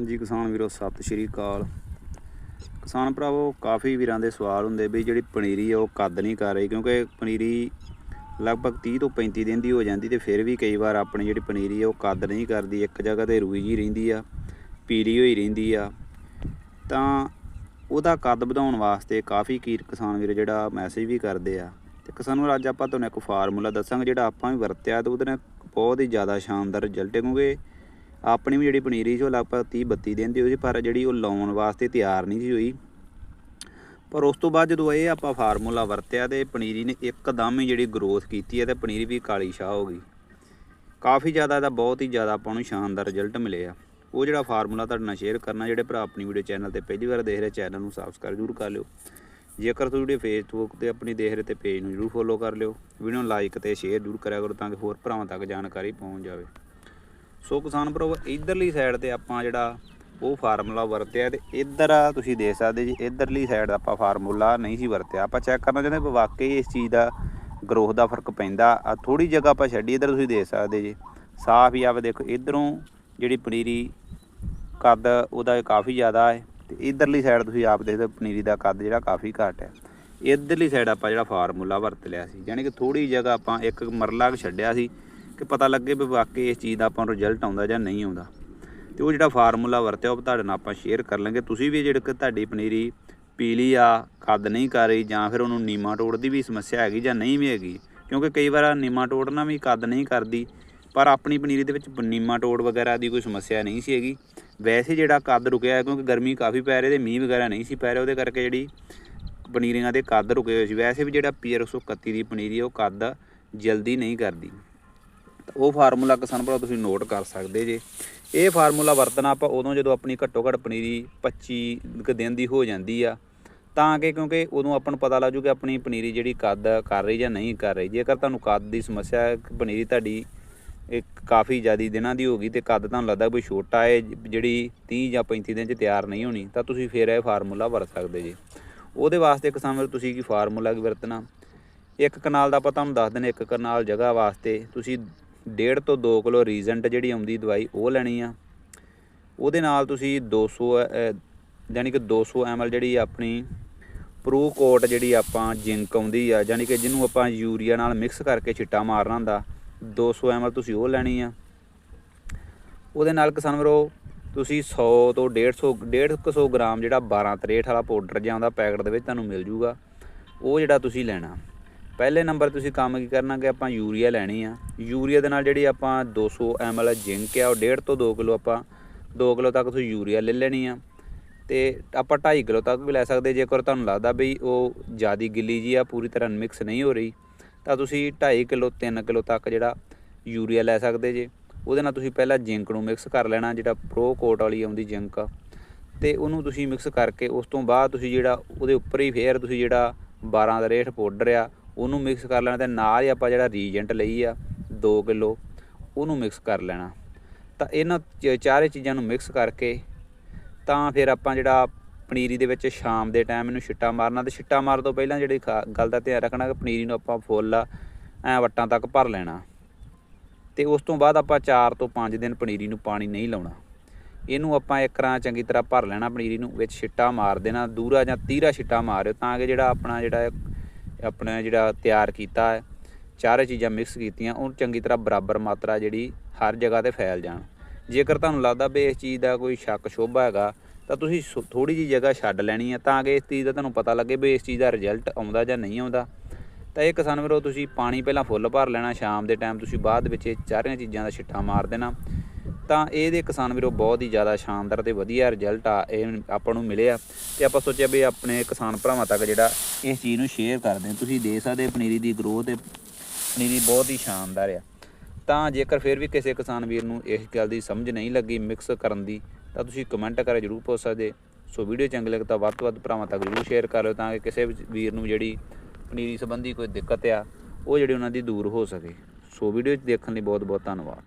ਹਾਂਜੀ ਕਿਸਾਨ ਵੀਰੋ, ਸਤਿ ਸ਼੍ਰੀ ਅਕਾਲ। ਕਿਸਾਨ ਭਰਾਵੋ, ਕਾਫੀ ਵੀਰਾਂ ਦੇ ਸਵਾਲ ਹੁੰਦੇ ਵੀ ਜਿਹੜੀ ਪਨੀਰੀ ਆ, ਉਹ ਕੱਦ ਨਹੀਂ ਕਰ ਰਹੀ, ਕਿਉਂਕਿ ਪਨੀਰੀ ਲਗਭਗ 30 ਤੋਂ 35 ਦਿਨ ਦੀ ਹੋ ਜਾਂਦੀ ਤੇ ਫਿਰ ਵੀ ਕਈ ਵਾਰ ਆਪਣੀ ਜਿਹੜੀ ਪਨੀਰੀ ਆ, ਉਹ ਕੱਦ ਨਹੀਂ ਕਰਦੀ, ਇੱਕ ਜਗ੍ਹਾ ਤੇ ਰੂਈ ਜੀ ਰਹਿੰਦੀ ਆ, ਪੀਲੀ ਹੋਈ ਰਹਿੰਦੀ ਆ। ਤਾਂ ਉਹਦਾ ਕੱਦ ਵਧਾਉਣ ਵਾਸਤੇ ਕਾਫੀ ਕੀਰ ਕਿਸਾਨ ਵੀਰ ਜਿਹੜਾ ਮੈਸੇਜ ਵੀ ਕਰਦੇ ਆ। ਤੇ ਕਿਸਾਨ ਨੂੰ ਅੱਜ ਆਪਾਂ ਤੁਹਾਨੂੰ ਇੱਕ ਫਾਰਮੂਲਾ ਦੱਸਾਂਗੇ, ਜਿਹੜਾ ਆਪਾਂ ਵੀ ਵਰਤਿਆ ਤੇ ਉਹਦੇ ਨਾਲ ਬਹੁਤ ਹੀ ਜ਼ਿਆਦਾ ਸ਼ਾਨਦਾਰ ਰਿਜ਼ਲਟ ਕਿਉਂਕਿ ਆਪਣੀ ਵੀ ਜਿਹੜੀ ਪਨੀਰੀ ਸੀ ਉਹ ਲਗਭਗ 30 32 ਦਿਨ ਦੀ ਹੋਈ ਸੀ, ਪਰ ਜਿਹੜੀ ਉਹ ਲਾਉਣ ਵਾਸਤੇ ਤਿਆਰ ਨਹੀਂ ਸੀ ਹੋਈ। ਪਰ ਉਸ ਤੋਂ ਬਾਅਦ ਜਦੋਂ ਇਹ ਆਪਾਂ ਫਾਰਮੂਲਾ ਵਰਤਿਆ ਤੇ ਪਨੀਰੀ ਨੇ ਇੱਕਦਮ ਹੀ ਜਿਹੜੀ ਗਰੋਥ ਕੀਤੀ ਹੈ ਤੇ ਪਨੀਰੀ ਵੀ ਕਾਲੀ ਸ਼ਾਹ ਹੋ ਗਈ। ਕਾਫੀ ਜ਼ਿਆਦਾ ਇਹਦਾ ਬਹੁਤ ਹੀ ਜ਼ਿਆਦਾ ਆਪਾਂ ਨੂੰ ਸ਼ਾਨਦਾਰ ਰਿਜ਼ਲਟ ਮਿਲੇ ਆ। ਉਹ ਜਿਹੜਾ ਫਾਰਮੂਲਾ ਤੁਹਾਡੇ ਨਾਲ ਸ਼ੇਅਰ ਕਰਨਾ, ਜਿਹੜੇ ਭਰਾ ਆਪਣੀ ਵੀਡੀਓ ਚੈਨਲ ਤੇ ਪਹਿਲੀ ਵਾਰ ਦੇਖ ਰਹੇ ਚੈਨਲ ਨੂੰ ਸਬਸਕ੍ਰਾਈਬ ਜ਼ਰੂਰ ਕਰ ਲਿਓ। ਜੇਕਰ ਤੁਸੀਂ ਵੀਡੀਓ ਫੇਸਬੁੱਕ ਤੇ ਆਪਣੀ ਦੇਖ ਰਹੇ ਤੇ ਪੇਜ ਨੂੰ ਜ਼ਰੂਰ ਫੋਲੋ ਕਰ ਲਿਓ। ਵੀਡੀਓ ਨੂੰ ਲਾਈਕ ਤੇ ਸ਼ੇਅਰ ਜ਼ਰੂਰ ਕਰਿਆ ਕਰੋ ਤਾਂ ਕਿ ਹੋਰ ਭਰਾਵਾਂ ਤੱਕ ਜਾਣਕਾਰੀ ਪਹੁੰਚ ਜਾਵੇ। ਸੋ ਕਿਸਾਨ ਭਰਾਵੋ, ਇਧਰਲੀ ਸਾਈਡ ਤੇ ਆਪਾਂ ਜਿਹੜਾ ਉਹ ਫਾਰਮੂਲਾ ਵਰਤਿਆ ਤੇ ਇੱਧਰ ਤੁਸੀਂ ਦੇਖ ਸਕਦੇ ਜੀ, ਇਧਰਲੀ ਸਾਈਡ ਆਪਾਂ ਫਾਰਮੂਲਾ ਨਹੀਂ ਸੀ ਵਰਤਿਆ। ਆਪਾਂ ਚੈੱਕ ਕਰਨਾ ਚਾਹੁੰਦੇ ਵੀ ਵਾਕਈ ਇਸ ਚੀਜ਼ ਦਾ ਗਰੋਥ ਦਾ ਫ਼ਰਕ ਪੈਂਦਾ। ਆ ਥੋੜੀ ਜਗ੍ਹਾ ਆਪਾਂ ਛੱਡੀ, ਇੱਧਰ ਤੁਸੀਂ ਦੇਖ ਸਕਦੇ ਜੀ। ਸਾਫ਼ ਹੀ ਆਵੇ ਦੇਖੋ, ਇਧਰੋਂ ਜਿਹੜੀ ਪਨੀਰੀ ਕੱਦ ਉਹਦਾ ਕਾਫੀ ਜ਼ਿਆਦਾ ਹੈ ਤੇ ਇਧਰਲੀ ਸਾਈਡ ਤੁਸੀਂ ਆਪ ਦੇਖਦੇ ਹੋ, ਪਨੀਰੀ ਦਾ ਕੱਦ ਜਿਹੜਾ ਕਾਫੀ ਘੱਟ ਹੈ। ਇਧਰਲੀ ਸਾਈਡ ਆਪਾਂ ਜਿਹੜਾ ਫਾਰਮੂਲਾ ਵਰਤ ਲਿਆ ਸੀ ਯਾਨੀ ਕਿ ਥੋੜੀ ਜਗ੍ਹਾ ਆਪਾਂ ਇੱਕ ਮਰਲਾ ਕੁ ਛੱਡਿਆ ਸੀ। ਕਿ ਪਤਾ ਲੱਗੇ ਵੀ ਵਾਕਈ ਇਸ ਚੀਜ਼ ਦਾ ਆਪਾਂ ਨੂੰ ਰਿਜ਼ਲਟ ਆਉਂਦਾ ਜਾਂ ਨਹੀਂ ਆਉਂਦਾ। ਤੇ ਉਹ ਜਿਹੜਾ ਫਾਰਮੂਲਾ ਵਰਤਿਆ, ਉਹ ਤੁਹਾਡੇ ਨਾਲ ਆਪਾਂ ਸ਼ੇਅਰ ਕਰ ਲਾਂਗੇ। ਤੁਸੀਂ ਵੀ ਜਿਹੜੇ ਕਿ ਤੁਹਾਡੀ ਪਨੀਰੀ ਪੀਲੀ ਆ ਕੱਦ ਨਹੀਂ ਕਰ ਰਹੀ, ਜਾਂ ਫਿਰ ਉਹਨੂੰ ਨੀਮਾ ਤੋੜ ਦੀ ਵੀ ਸਮੱਸਿਆ ਹੈਗੀ ਜਾਂ ਨਹੀਂ ਵੀ ਹੈਗੀ। ਕਿਉਂਕਿ ਕਈ ਵਾਰ ਨੀਮਾ ਤੋੜ ਨਾਲ ਵੀ ਕੱਦ ਨਹੀਂ ਕਰਦੀ, ਪਰ ਆਪਣੀ ਪਨੀਰੀ ਦੇ ਵਿੱਚ ਨੀਮਾ ਤੋੜ ਵਗੈਰਾ ਦੀ ਕੋਈ ਸਮੱਸਿਆ ਨਹੀਂ ਸੀ ਹੈਗੀ। ਵੈਸੇ ਜਿਹੜਾ ਕੱਦ ਰੁਕਿਆ ਕਿਉਂਕਿ ਗਰਮੀ ਕਾਫੀ ਪੈ ਰਹੀ ਤੇ ਮੀਂਹ ਵਗੈਰਾ ਨਹੀਂ ਸੀ ਪੈ ਰਿਹਾ, ਉਹਦੇ ਕਰਕੇ ਜਿਹੜੀ ਪਨੀਰੀਆਂ ਦੇ ਕੱਦ ਰੁਕੇ ਹੋਏ ਸੀ। ਵੈਸੇ ਵੀ ਜਿਹੜਾ ਪੀਆਰ 131 ਦੀ ਪਨੀਰੀ ਉਹ ਕੱਦ ਜਲਦੀ ਨਹੀਂ ਕਰਦੀ। ਉਹ ਫਾਰਮੂਲਾ ਕਿਸਾਨ ਭਰਾ ਤੁਸੀਂ ਨੋਟ ਕਰ ਸਕਦੇ ਜੇ। ਇਹ ਫਾਰਮੂਲਾ ਵਰਤਣਾ ਆਪਾਂ ਉਦੋਂ ਜਦੋਂ ਆਪਣੀ ਘੱਟੋ ਘੱਟ ਪਨੀਰੀ 25 ਕੁ ਦਿਨ ਦੀ ਹੋ ਜਾਂਦੀ ਆ, ਤਾਂ ਕਿ ਕਿਉਂਕਿ ਉਦੋਂ ਆਪਾਂ ਨੂੰ ਪਤਾ ਲੱਗ ਜੂ ਕਿ ਆਪਣੀ ਪਨੀਰੀ ਜਿਹੜੀ ਕੱਦ ਕਰ ਰਹੀ ਜਾਂ ਨਹੀਂ ਕਰ ਰਹੀ। ਜੇਕਰ ਤੁਹਾਨੂੰ ਕੱਦ ਦੀ ਸਮੱਸਿਆ ਹੈ, ਪਨੀਰੀ ਤੁਹਾਡੀ ਇੱਕ ਕਾਫੀ ਜ਼ਿਆਦੀ ਦਿਨਾਂ ਦੀ ਹੋ ਗਈ ਤੇ ਕੱਦ ਤੁਹਾਨੂੰ ਲੱਗਦਾ ਵੀ ਛੋਟਾ ਹੈ, ਜਿਹੜੀ 30 ਜਾਂ 35 ਦਿਨ ਚ ਤਿਆਰ ਨਹੀਂ ਹੋਣੀ, ਤਾਂ ਤੁਸੀਂ ਫਿਰ ਇਹ ਫਾਰਮੂਲਾ ਵਰਤ ਸਕਦੇ ਜੀ। ਉਹਦੇ ਵਾਸਤੇ ਕਿਸਾਨ ਵੀਰ ਤੁਸੀਂ ਕੀ ਫਾਰਮੂਲਾ ਕੀ ਵਰਤਣਾ? ਇੱਕ ਕਨਾਲ ਦਾ ਆਪਾਂ ਤੁਹਾਨੂੰ ਦੱਸ ਦਿੰਦੇ ਇੱਕ ਕਨਾਲ ਜਗ੍ਹਾ ਵਾਸਤੇ। ਤੁਸੀਂ 1.5 ਤੋਂ 2 ਕਿਲੋ ਰੀਜੈਂਟ ਜਿਹੜੀ ਆਉਂਦੀ ਦਵਾਈ ਉਹ ਲੈਣੀ ਆ। ਉਹਦੇ ਨਾਲ ਤੁਸੀਂ 200 ਅਹ, ਯਾਨੀ ਕਿ 200 ml ਜਿਹੜੀ ਆਪਣੀ ਪ੍ਰੋ ਕੋਟ ਜਿਹੜੀ ਆਪਾਂ ਜਿੰਕ ਆਉਂਦੀ ਆ ਯਾਨੀ ਕਿ ਜਿਹਨੂੰ ਆਪਾਂ ਯੂਰੀਆ ਨਾਲ ਮਿਕਸ ਕਰਕੇ ਛਿੱਟਾ ਮਾਰਨਾ ਹੁੰਦਾ 200 ml ਤੁਸੀਂ ਉਹ ਲੈਣੀ ਆ। ਉਹਦੇ ਨਾਲ ਕਿਸਾਨ ਵੀਰੋ ਤੁਸੀਂ 100 ਤੋਂ 150 150 ਗ੍ਰਾਮ ਜਿਹੜਾ 12 63 ਵਾਲਾ ਪਾਊਡਰ ਜਾਂ ਉਹਦਾ ਪੈਕਟ ਦੇ ਵਿੱਚ ਤੁਹਾਨੂੰ ਮਿਲ ਜੂਗਾ ਉਹ ਜਿਹੜਾ ਤੁਸੀਂ ਲੈਣਾ। ਪਹਿਲੇ ਨੰਬਰ ਤੁਸੀਂ ਕੰਮ ਕੀ ਕਰਨਾ ਕਿ ਆਪਾਂ ਯੂਰੀਆ ਲੈਣੀ ਆ। ਯੂਰੀਆ ਦੇ ਨਾਲ ਜਿਹੜੀ ਆਪਾਂ 200 ml ਜਿੰਕ ਆ, ਉਹ 1.5 ਤੋਂ 2 ਕਿਲੋ ਆਪਾਂ 2 ਕਿਲੋ ਤੱਕ ਤੁਸੀਂ ਯੂਰੀਆ ਲੈ ਲੈਣੀ ਆ। ਤੇ ਆਪਾਂ 2.5 ਕਿਲੋ ਤੱਕ ਵੀ ਲੈ ਸਕਦੇ ਜੇਕਰ ਤੁਹਾਨੂੰ ਲੱਗਦਾ ਵੀ ਉਹ ਜਿਆਦੀ ਗਿੱਲੀ ਜੀ ਆ, ਪੂਰੀ ਤਰ੍ਹਾਂ ਮਿਕਸ ਨਹੀਂ ਹੋ ਰਹੀ, ਤਾਂ ਤੁਸੀਂ 2.5 ਕਿਲੋ 3 ਕਿਲੋ ਤੱਕ ਜਿਹੜਾ ਯੂਰੀਆ ਲੈ ਸਕਦੇ ਜੇ। ਉਹਦੇ ਨਾਲ ਤੁਸੀਂ ਪਹਿਲਾਂ ਜਿੰਕ ਨੂੰ ਮਿਕਸ ਕਰ ਲੈਣਾ, ਜਿਹੜਾ ਪ੍ਰੋ ਕੋਟ ਵਾਲੀ ਆਉਂਦੀ ਜਿੰਕ ਆ। ਤੇ ਉਹਨੂੰ ਤੁਸੀਂ ਮਿਕਸ ਕਰਕੇ ਉਸ ਤੋਂ ਬਾਅਦ ਤੁਸੀਂ ਜਿਹੜਾ ਉਹਦੇ ਉੱਪਰ ਹੀ ਫੇਰ ਤੁਸੀਂ ਜਿਹੜਾ 12 ਦਾ ਰੇਟ ਪਾਊਡਰ ਆ ਉਹਨੂੰ ਮਿਕਸ ਕਰ ਲੈਣਾ ਤੇ ਨਾਲ ਹੀ ਆਪਾਂ ਜਿਹੜਾ ਰੀਜੈਂਟ ਲਈ ਆ 2 ਕਿਲੋ, ਉਹਨੂੰ ਮਿਕਸ ਕਰ ਲੈਣਾ। ਤਾਂ ਇਹਨਾਂ ਚ- ਚਾਰੇ ਚੀਜ਼ਾਂ ਨੂੰ ਮਿਕਸ ਕਰਕੇ ਤਾਂ ਫਿਰ ਆਪਾਂ ਜਿਹੜਾ ਪਨੀਰੀ ਦੇ ਵਿੱਚ ਸ਼ਾਮ ਦੇ ਟਾਈਮ ਇਹਨੂੰ ਛਿੱਟਾ ਮਾਰਨਾ ਤੇ ਛਿੱਟਾ ਮਾਰਨ ਤੋਂ ਪਹਿਲਾਂ ਜਿਹੜੀ ਖਾ- ਗੱਲ ਦਾ ਧਿਆਨ ਰੱਖਣਾ ਕਿ ਪਨੀਰੀ ਨੂੰ ਆਪਾਂ ਫੁੱਲ ਐ ਵੱਟਾਂ ਤੱਕ ਭਰ ਲੈਣਾ। ਤੇ ਉਸ ਤੋਂ ਬਾਅਦ ਆਪਾਂ 4 ਤੋਂ 5 ਦਿਨ ਪਨੀਰੀ ਨੂੰ ਪਾਣੀ ਨਹੀਂ ਲਾਉਣਾ। ਇਹਨੂੰ ਆਪਾਂ ਇੱਕ ਰਾਂ ਚੰਗੀ ਤਰ੍ਹਾਂ ਭਰ ਲੈਣਾ ਪਨੀਰੀ ਨੂੰ, ਵਿੱਚ ਛਿੱਟਾ ਮਾਰ ਦੇਣਾ, ਦੂਰਾ ਜਾਂ ਤੀਰਾ ਛਿੱਟਾ ਮਾਰਿਓ ਤਾਂ ਕਿ ਜਿਹੜਾ ਆਪਣਾ ਜਿਹੜਾ ਆਪਣਾ ਜਿਹੜਾ ਤਿਆਰ ਕੀਤਾ ਹੈ, ਚਾਰੇ ਚੀਜ਼ਾਂ ਮਿਕਸ ਕੀਤੀਆਂ ਉਹਨੂੰ ਚੰਗੀ ਤਰ੍ਹਾਂ ਬਰਾਬਰ ਮਾਤਰਾ ਜਿਹੜੀ ਹਰ ਜਗ੍ਹਾ ਤੇ ਫੈਲ ਜਾਣ। ਜੇਕਰ ਤੁਹਾਨੂੰ ਲੱਗਦਾ ਵੀ ਇਸ ਚੀਜ਼ ਦਾ ਕੋਈ ਸ਼ੱਕ ਸ਼ੋਭਾ ਹੈਗਾ, ਤਾਂ ਤੁਸੀਂ ਥੋੜੀ ਜੀ ਜਗ੍ਹਾ ਛੱਡ ਲੈਣੀ ਹੈ, ਤਾਂ ਕਿ ਇਸ ਚੀਜ਼ ਦਾ ਤੁਹਾਨੂੰ ਪਤਾ ਲੱਗੇ ਵੀ ਇਸ ਚੀਜ਼ ਦਾ ਰਿਜ਼ਲਟ ਆਉਂਦਾ ਜਾਂ ਨਹੀਂ ਆਉਂਦਾ। ਤਾਂ ਇਹ ਕਿਸਾਨ ਵੀਰੋ, ਤੁਸੀਂ ਪਾਣੀ ਪਹਿਲਾਂ ਫੁੱਲ ਭਰ ਲੈਣਾ, ਸ਼ਾਮ ਦੇ ਟਾਈਮ ਤੁਸੀਂ ਬਾਅਦ ਵਿੱਚ ਇਹ ਚਾਰੀਆਂ ਚੀਜ਼ਾਂ ਦਾ ਛਿੱਟਾ ਮਾਰ ਦੇਣਾ। ਤਾਂ ਇਹਦੇ ਕਿਸਾਨ ਵੀਰੋ ਬਹੁਤ ਹੀ ਜ਼ਿਆਦਾ ਸ਼ਾਨਦਾਰ ਤੇ ਵਧੀਆ ਰਿਜ਼ਲਟ ਆ, ਇਹ ਆਪਾਂ ਨੂੰ ਮਿਲਿਆ ਤੇ ਆਪਾਂ ਸੋਚਿਆ ਵੀ ਆਪਣੇ ਕਿਸਾਨ ਭਰਾਵਾਂ ਤੱਕ ਜਿਹੜਾ ਇਸ ਚੀਜ਼ ਨੂੰ ਸ਼ੇਅਰ ਕਰਦੇ ਹਾਂ। ਤੁਸੀਂ ਦੇ ਸਕਦੇ ਪਨੀਰੀ ਦੀ ਗਰੋਥ ਤੇ ਪਨੀਰੀ ਬਹੁਤ ਹੀ ਸ਼ਾਨਦਾਰ ਆ। ਤਾਂ ਜੇਕਰ ਫਿਰ ਵੀ ਕਿਸੇ ਕਿਸਾਨ ਵੀਰ ਨੂੰ ਇਸ ਗੱਲ ਦੀ ਸਮਝ ਨਹੀਂ ਲੱਗੀ ਮਿਕਸ ਕਰਨ ਦੀ, ਤਾਂ ਤੁਸੀਂ ਕਮੈਂਟ ਕਰੇ ਜਰੂਰ ਪੁੱਛ ਸਕਦੇ ਸੋ ਵੀਡੀਓ ਚੰਗੀ ਲੱਗੇ ਤਾਂ ਵੱਧ ਤੋਂ ਵੱਧ ਭਰਾਵਾਂ ਤੱਕ ਜਰੂਰ ਸ਼ੇਅਰ ਕਰ ਲਿਓ ਤਾਂ ਕਿ ਕਿਸੇ ਵੀਰ ਨੂੰ ਜਿਹੜੀ ਪਨੀਰੀ ਸੰਬੰਧੀ ਕੋਈ ਦਿੱਕਤ ਆ, ਉਹ ਜਿਹੜੀ ਉਹਨਾਂ ਦੀ ਦੂਰ ਹੋ ਸਕੇ। ਸੋ ਵੀਡੀਓ ਦੇਖਣ ਲਈ ਬਹੁਤ ਬਹੁਤ ਧੰਨਵਾਦ।